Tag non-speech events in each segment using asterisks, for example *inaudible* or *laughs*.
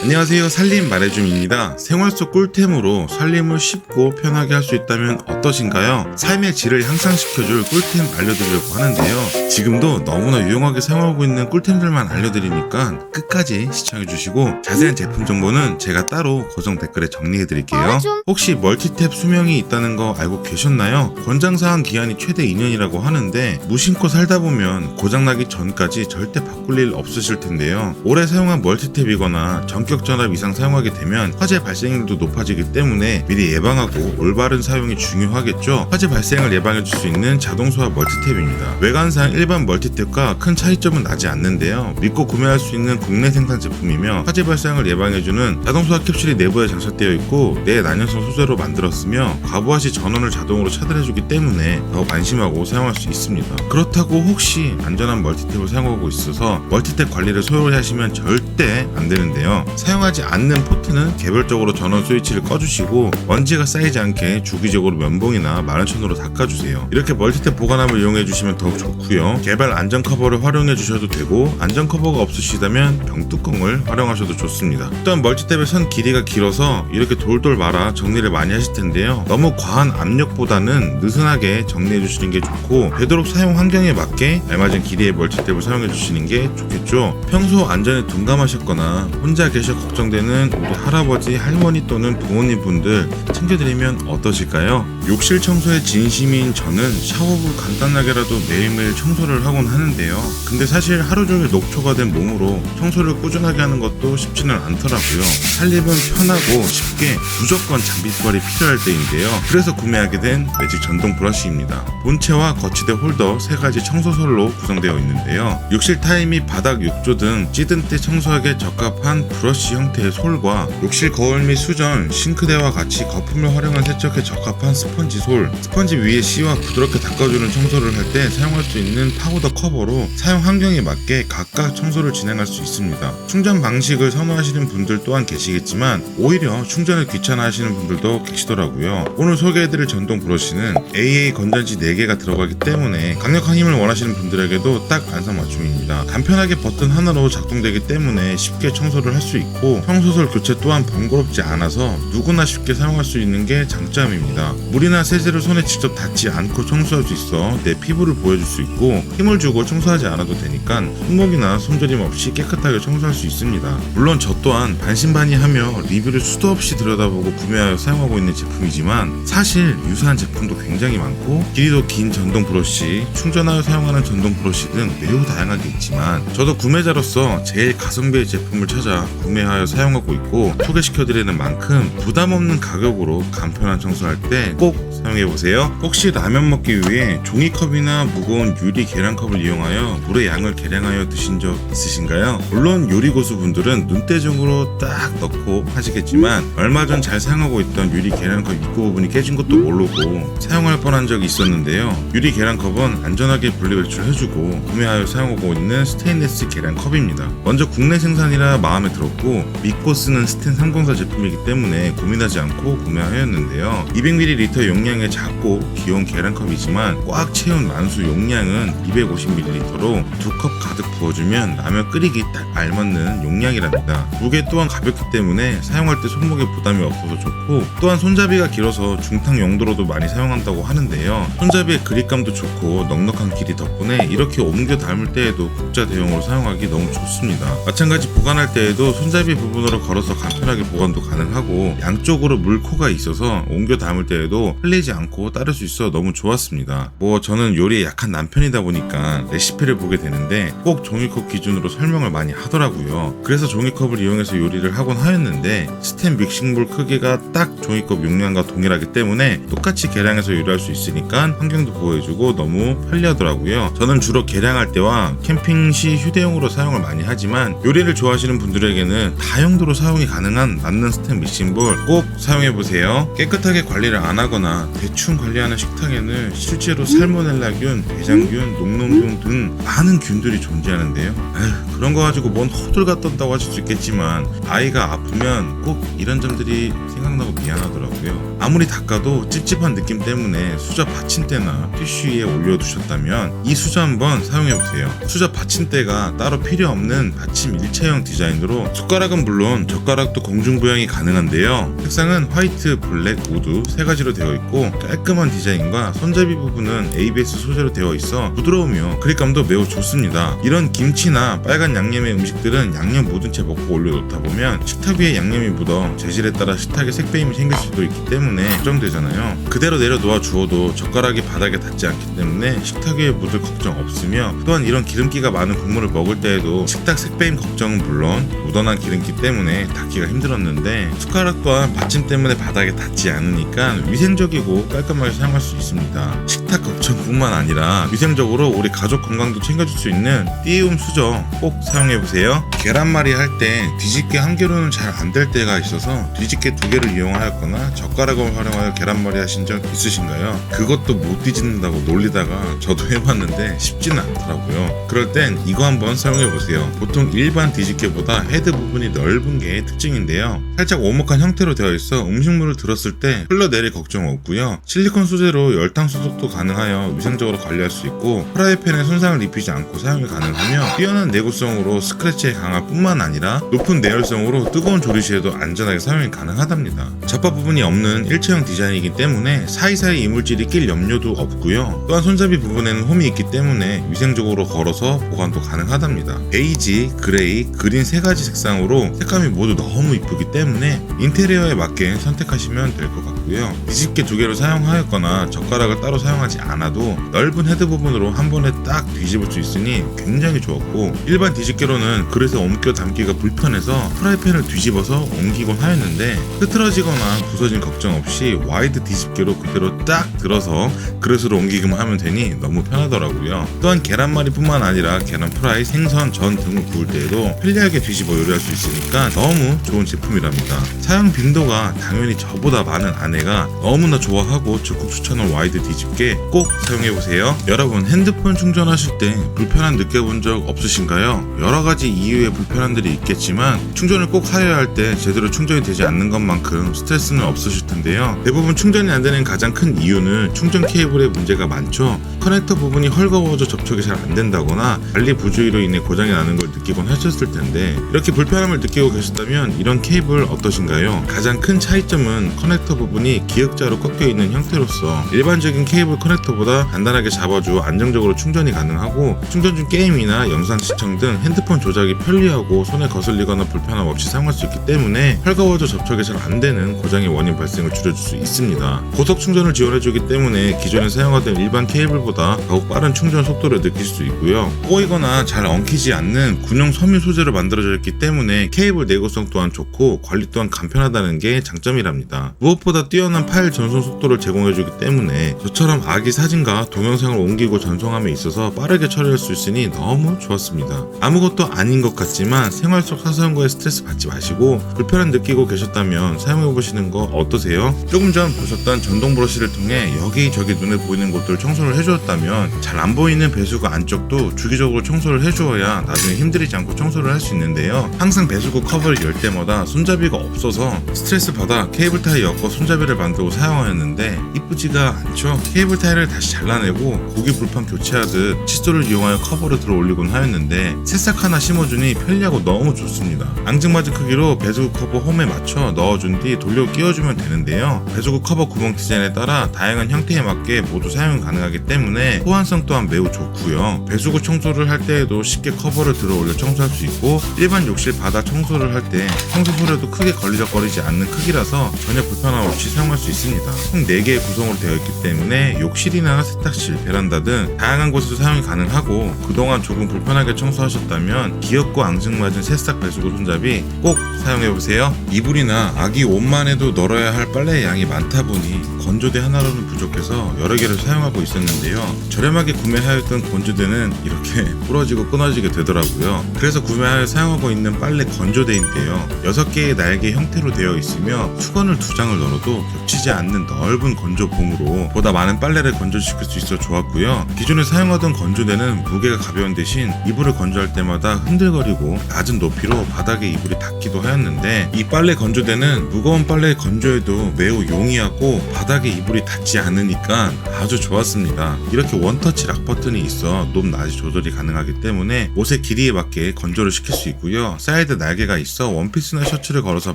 안녕하세요 살림 말해줌입니다 생활 속 꿀템으로 살림을 쉽고 편하게 할 수 있다면 어떠신가요? 삶의 질을 향상시켜줄 꿀템 알려드리려고 하는데요 지금도 너무나 유용하게 사용하고 있는 꿀템들만 알려드리니까 끝까지 시청해주시고 자세한 제품 정보는 제가 따로 고정 댓글에 정리해드릴게요. 혹시 멀티탭 수명이 있다는 거 알고 계셨나요? 권장사항 기한이 최대 2년이라고 하는데 무심코 살다 보면 고장나기 전까지 절대 바꿀 일 없으실 텐데요. 오래 사용한 멀티탭이거나 전격 전압 이상 사용하게 되면 화재 발생률도 높아지기 때문에 미리 예방하고 올바른 사용이 중요하겠죠. 화재 발생을 예방해 줄 수 있는 자동 소화 멀티탭입니다. 외관상 일반 멀티탭과 큰 차이점은 나지 않는데요. 믿고 구매할 수 있는 국내 생산 제품이며 화재 발생을 예방해 주는 자동 소화 캡슐이 내부에 장착되어 있고 내난연성 소재로 만들었으며 과부하 시 전원을 자동으로 차단해 주기 때문에 더 안심하고 사용할 수 있습니다. 그렇다고 혹시 안전한 멀티탭을 사용하고 있어서 멀티탭 관리를 소홀히 하시면 절대 안 되는데요. 사용하지 않는 포트는 개별적으로 전원 스위치를 꺼주시고 먼지가 쌓이지 않게 주기적으로 면봉이나 마른천으로 닦아주세요. 이렇게 멀티탭 보관함을 이용해 주시면 더욱 좋고요. 개발 안전 커버를 활용해 주셔도 되고 안전 커버가 없으시다면 병뚜껑을 활용하셔도 좋습니다. 또한 멀티탭의 선 길이가 길어서 이렇게 돌돌 말아 정리를 많이 하실 텐데요. 너무 과한 압력보다는 느슨하게 정리해 주시는 게 좋고 되도록 사용 환경에 맞게 알맞은 길이의 멀티탭을 사용해 주시는 게 좋겠죠. 평소 안전에 둔감하셨거나 혼자 계셔 걱정되는 우리 할아버지, 할머니 또는 부모님 분들 챙겨드리면 어떠실까요? 욕실 청소에 진심인 저는 샤워 후 간단하게라도 매일매일 청소를 하곤 하는데요. 근데 사실 하루 종일 녹초가 된 몸으로 청소를 꾸준하게 하는 것도 쉽지는 않더라고요. 살림은 편하고 쉽게 무조건 장비빨이 필요할 때인데요. 그래서 구매하게 된 매직 전동 브러쉬입니다. 본체와 거치대 홀더 세 가지 청소솔로 구성되어 있는데요. 욕실 타임 및 바닥 욕조 등 찌든 때 청소하기에 적합한 브러쉬 형태의 솔과 욕실 거울 및 수전, 싱크대와 같이 거품을 활용한 세척에 적합한 스 펀지 솔, 스펀지 위에 씨와 부드럽게 닦아주는 청소를 할 때 사용할 수 있는 파우더 커버로 사용 환경에 맞게 각각 청소를 진행할 수 있습니다. 충전 방식을 선호하시는 분들 또한 계시겠지만 오히려 충전을 귀찮아 하시는 분들도 계시더라고요. 오늘 소개해드릴 전동 브러쉬는 AA 건전지 4개가 들어가기 때문에 강력한 힘을 원하시는 분들에게도 딱 안성맞춤입니다. 간편하게 버튼 하나로 작동되기 때문에 쉽게 청소를 할 수 있고 청소솔 교체 또한 번거롭지 않아서 누구나 쉽게 사용할 수 있는 게 장점입니다. 물이나 세제를 손에 직접 닿지 않고 청소할 수 있어 내 피부를 보여줄 수 있고 힘을 주고 청소하지 않아도 되니까 손목이나 손저림 없이 깨끗하게 청소할 수 있습니다. 물론 저 또한 반신반의하며 리뷰를 수도 없이 들여다보고 구매하여 사용하고 있는 제품이지만 사실 유사한 제품도 굉장히 많고 길이도 긴 전동 브러쉬, 충전하여 사용하는 전동 브러쉬 등 매우 다양하게 있지만 저도 구매자로서 제일 가성비의 제품을 찾아 구매하여 사용하고 있고 소개시켜드리는 만큼 부담 없는 가격으로 간편한 청소할 때 꼭 사용해 보세요. 혹시 라면 먹기 위해 종이컵이나 무거운 유리 계량컵을 이용하여 물의 양을 계량하여 드신 적 있으신가요? 물론 요리 고수분들은 눈대중으로 딱 넣고 하시겠지만 얼마 전 잘 사용하고 있던 유리 계량컵 입구 부분이 깨진 것도 모르고 사용할 뻔한 적이 있었는데요. 유리 계량컵은 안전하게 분리 배출해주고 구매하여 사용하고 있는 스테인리스 계량컵입니다. 먼저 국내 생산이라 마음에 들었고 믿고 쓰는 스텐 304 제품이기 때문에 고민하지 않고 구매하였는데요. 200ml 용량 의 작고 귀여운 계량컵이지만 꽉 채운 만수 용량은 250ml로 두 컵 가득 부어주면 라면 끓이기 딱 알맞는 용량이랍니다. 무게 또한 가볍기 때문에 사용할 때 손목에 부담이 없어서 좋고 또한 손잡이가 길어서 중탕 용도로도 많이 사용한다고 하는데요. 손잡이의 그립감도 좋고 넉넉한 길이 덕분에 이렇게 옮겨 담을 때에도 국자 대용으로 사용하기 너무 좋습니다. 마찬가지 보관할 때에도 손잡이 부분으로 걸어서 간편하게 보관도 가능하고 양쪽으로 물코가 있어서 옮겨 담을 때에도 흘리지 않고 따를 수 있어 너무 좋았습니다. 뭐 저는 요리에 약한 남편이다 보니까 레시피를 보게 되는데 꼭 종이컵 기준으로 설명을 많이 하더라고요. 그래서 종이컵을 이용해서 요리를 하곤 하였는데 스텐 믹싱볼 크기가 딱 종이컵 용량과 동일하기 때문에 똑같이 계량해서 요리할 수 있으니까 환경도 보호해주고 너무 편리하더라고요. 저는 주로 계량할 때와 캠핑 시 휴대용으로 사용을 많이 하지만 요리를 좋아하시는 분들에게는 다용도로 사용이 가능한 맞는 스텐 믹싱볼 꼭 사용해보세요. 깨끗하게 관리를 안 하거나 대충 관리하는 식탁에는 실제로 살모넬라균, 대장균, 녹농균 등 많은 균들이 존재하는데요. 아휴, 그런 거 가지고 뭔 호들갑 떤다고 하실 수 있겠지만 아이가 아프면 꼭 이런 점들이 생각 나고 미안하더라고요. 아무리 닦아도 찝찝한 느낌 때문에 수저 받침대나 티슈 위에 올려두셨다면 이 수저 한번 사용해보세요. 수저 받침대가 따로 필요 없는 받침 일체형 디자인으로 숟가락은 물론 젓가락도 공중부양이 가능한데요. 색상은 화이트, 블랙, 우드 세 가지로 되어 있고 깔끔한 디자인과 손잡이 부분은 ABS 소재로 되어 있어 부드러우며 그립감도 매우 좋습니다. 이런 김치나 빨간 양념의 음식들은 양념 묻은 채 먹고 올려놓다 보면 식탁 위에 양념이 묻어 재질에 따라 식탁에 색배임이 생길 수도 있기 때문에 걱정되잖아요. 그대로 내려놓아 주어도 젓가락이 바닥에 닿지 않기 때문에 식탁 위에 묻을 걱정 없으며 또한 이런 기름기가 많은 국물을 먹을 때에도 식탁 색배임 걱정은 물론 묻어난 기름기 때문에 닦기가 힘들었는데 숟가락 또한 받침 때문에 바닥에 닿지 않으니까 위생적이고 깔끔하게 사용할 수 있습니다. 식탁 걱정뿐만 아니라 위생적으로 우리 가족 건강도 챙겨줄 수 있는 띄움 수저 꼭 사용해보세요. 계란말이 할 때 뒤집개 한 개로는 잘 안 될 때가 있어서 뒤집개 두 개를 이용하였거나 젓가락을 활용하여 계란말이 하신 적 있으신가요? 그것도 못 뒤집는다고 놀리다가 저도 해봤는데 쉽지는 않더라고요. 그럴 땐 이거 한번 사용해보세요. 보통 일반 뒤집개보다 헤드 부분이 넓은 게 특징인데요. 살짝 오목한 형태로 되어 있어 음식물을 들었을 때 흘러내릴 걱정 없고요. 실리콘 소재로 열탕 소독도 가능하여 위생적으로 관리할 수 있고 프라이팬에 손상을 입히지 않고 사용이 가능하며 뛰어난 내구성으로 스크래치에 강할 뿐만 아니라 높은 내열성으로 뜨거운 조리 시에도 안전하게 사용이 가능하답니다. 잡바 부분이 없는 일체형 디자인이기 때문에 사이사이 이물질이 낄 염려도 없고요. 또한 손잡이 부분에는 홈이 있기 때문에 위생적으로 걸어서 보관도 가능하답니다. 베이지, 그레이, 그린 세 가지 색상으로 색감이 모두 너무 이쁘기 때문에 인테리어에 맞게 선택하시면 될 것 같 고요. 뒤집개 두 개를 사용하였거나 젓가락을 따로 사용하지 않아도 넓은 헤드 부분으로 한 번에 딱 뒤집을 수 있으니 굉장히 좋았고 일반 뒤집개로는 그릇에 옮겨 담기가 불편해서 프라이팬을 뒤집어서 옮기곤 하였는데 흐트러지거나 부서진 걱정 없이 와이드 뒤집개로 그대로 딱 들어서 그릇으로 옮기기만 하면 되니 너무 편하더라고요. 또한 계란말이뿐만 아니라 계란 프라이, 생선, 전 등을 구울 때에도 편리하게 뒤집어 요리할 수 있으니까 너무 좋은 제품이랍니다. 사용 빈도가 당연히 저보다 많은 아내가 너무나 좋아하고 적극 추천한 와이드 뒤집개 꼭 사용해보세요. 여러분 핸드폰 충전하실 때 불편함 느껴본 적 없으신가요? 여러 가지 이유의 불편함들이 있겠지만 충전을 꼭 하여야 할 때 제대로 충전이 되지 않는 것만큼 스트레스는 없으실 텐데요. 대부분 충전이 안 되는 가장 큰 이유는 충전 케이블에 문제가 많죠. 커넥터 부분이 헐거워져 접촉이 잘 안 된다거나 관리 부주의로 인해 고장이 나는 걸 느끼곤 하셨을 텐데 이렇게 불편함을 느끼고 계셨다면 이런 케이블 어떠신가요? 가장 큰 차이점은 커넥터 부분이 기역자로 꺾여 있는 형태로서 일반적인 케이블 커넥터보다 간단하게 잡아주 안정적으로 충전이 가능하고 충전 중 게임이나 영상 시청 등 핸드폰 조작이 편리하고 손에 거슬리거나 불편함 없이 사용할 수 있기 때문에 헐거워져 접촉이 잘 안 되는 고장의 원인 발생을 줄여줄 수 있습니다. 고속 충전을 지원해주기 때문에 기존에 사용하던 일반 케이블보다 더욱 빠른 충전 속도를 느낄 수 있고요. 꼬이거나 잘 엉키지 않는 군용 섬유 소재로 만들어져 있기 때문에 케이블 내구성 또한 좋고 관리 또한 간편하다는 게 장점이랍니다. 무엇보다 뛰어난 파일 전송 속도를 제공해주기 때문에 저처럼 아기 사진과 동영상을 옮기고 전송함에 있어서 빠르게 처리할 수 있으니 너무 좋았습니다. 아무것도 아닌 것 같지만 생활 속 사소한 거에 스트레스 받지 마시고 불편함 느끼고 계셨다면 사용해보시는 거 어떠세요? 조금 전 보셨던 전동 브러쉬를 통해 여기저기 눈에 보이는 곳들 청소를 해주었다면 잘 안 보이는 배수구 안쪽도 주기적으로 청소를 해주어야 나중에 힘들이지 않고 청소를 할 수 있는데요. 항상 배수구 커버를 열 때마다 손잡이가 없어서 스트레스 받아 케이블 타이 엮어 손잡이 를 만들고 사용하였는데 이쁘지가 않죠. 케이블 타이를 다시 잘라내고 고기 불판 교체하듯 칫솔을 이용하여 커버를 들어 올리곤 하였는데 새싹 하나 심어주니 편리하고 너무 좋습니다. 앙증맞은 크기로 배수구 커버 홈에 맞춰 넣어준 뒤 돌려 끼워주면 되는데요. 배수구 커버 구멍 디자인에 따라 다양한 형태에 맞게 모두 사용이 가능하기 때문에 호환성 또한 매우 좋고요. 배수구 청소를 할 때에도 쉽게 커버를 들어 올려 청소할 수 있고 일반 욕실 바닥 청소를 할 때 청소 소리도 크게 걸리적거리지 않는 크기라서 전혀 불편함 없이 사용할 수 있습니다. 총 4개의 구성으로 되어 있기 때문에 욕실이나 세탁실, 베란다 등 다양한 곳에서 사용이 가능하고 그동안 조금 불편하게 청소하셨다면 귀엽고 앙증맞은 새싹 배수구 손잡이 꼭 사용해보세요. 이불이나 아기 옷만 해도 널어야 할 빨래의 양이 많다 보니 건조대 하나로는 부족해서 여러 개를 사용하고 있었는데요. 저렴하게 구매하였던 건조대는 이렇게 *laughs* 부러지고 끊어지게 되더라고요. 그래서 구매하여 사용하고 있는 빨래 건조대인데요. 6개의 날개 형태로 되어 있으며 수건을 두 장을 널어도 겹치지 않는 넓은 건조봉으로 보다 많은 빨래를 건조시킬 수 있어 좋았고요. 기존에 사용하던 건조대는 무게가 가벼운 대신 이불을 건조할 때마다 흔들거리고 낮은 높이로 바닥에 이불이 닿기도 하였는데 이 빨래 건조대는 무거운 빨래 건조에도 매우 용이하고 바닥에 이불이 닿지 않으니까 아주 좋았습니다. 이렇게 원터치 락 버튼이 있어 높 낮이 조절이 가능하기 때문에 옷의 길이에 맞게 건조를 시킬 수 있고요. 사이드 날개가 있어 원피스나 셔츠를 걸어서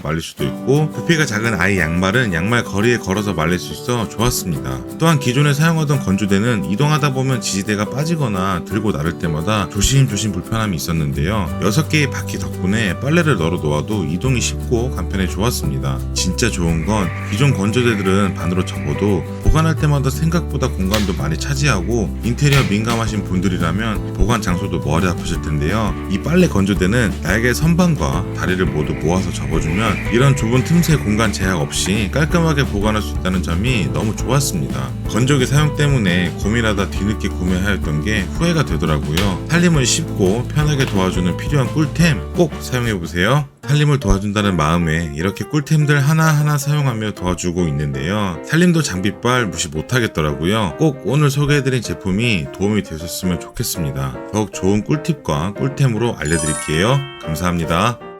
말릴 수도 있고 부피가 작은 아이 양말은 양말 거리에 걸어서 말릴 수 있어 좋았습니다. 또한 기존에 사용하던 건조대는 이동하다 보면 지지대가 빠지거나 들고 나를 때마다 조심조심 불편함이 있었는데요. 6개의 바퀴 덕분에 빨래를 널어 놓아도 이동이 쉽고 간편해 좋았습니다. 진짜 좋은 건 기존 건조대들은 반으로 접어도 보관할 때마다 생각보다 공간도 많이 차지하고 인테리어 민감하신 분들이라면 보관 장소도 머리 아프실 텐데요. 이 빨래 건조대는 날개 선반과 다리를 모두 모아서 접어주면 이런 좁은 틈새 공간 제약 없이 깔끔하게 보관할 수 있다는 점이 너무 좋았습니다. 건조기 사용 때문에 고민하다 뒤늦게 구매하였던 게 후회가 되더라고요. 살림을 쉽고 편하게 도와주는 필요한 꿀템 꼭 사용해보세요. 살림을 도와준다는 마음에 이렇게 꿀템들 하나하나 사용하며 도와주고 있는데요. 살림도 장비빨 무시 못하겠더라고요. 꼭 오늘 소개해드린 제품이 도움이 되셨으면 좋겠습니다. 더욱 좋은 꿀팁과 꿀템으로 알려드릴게요. 감사합니다.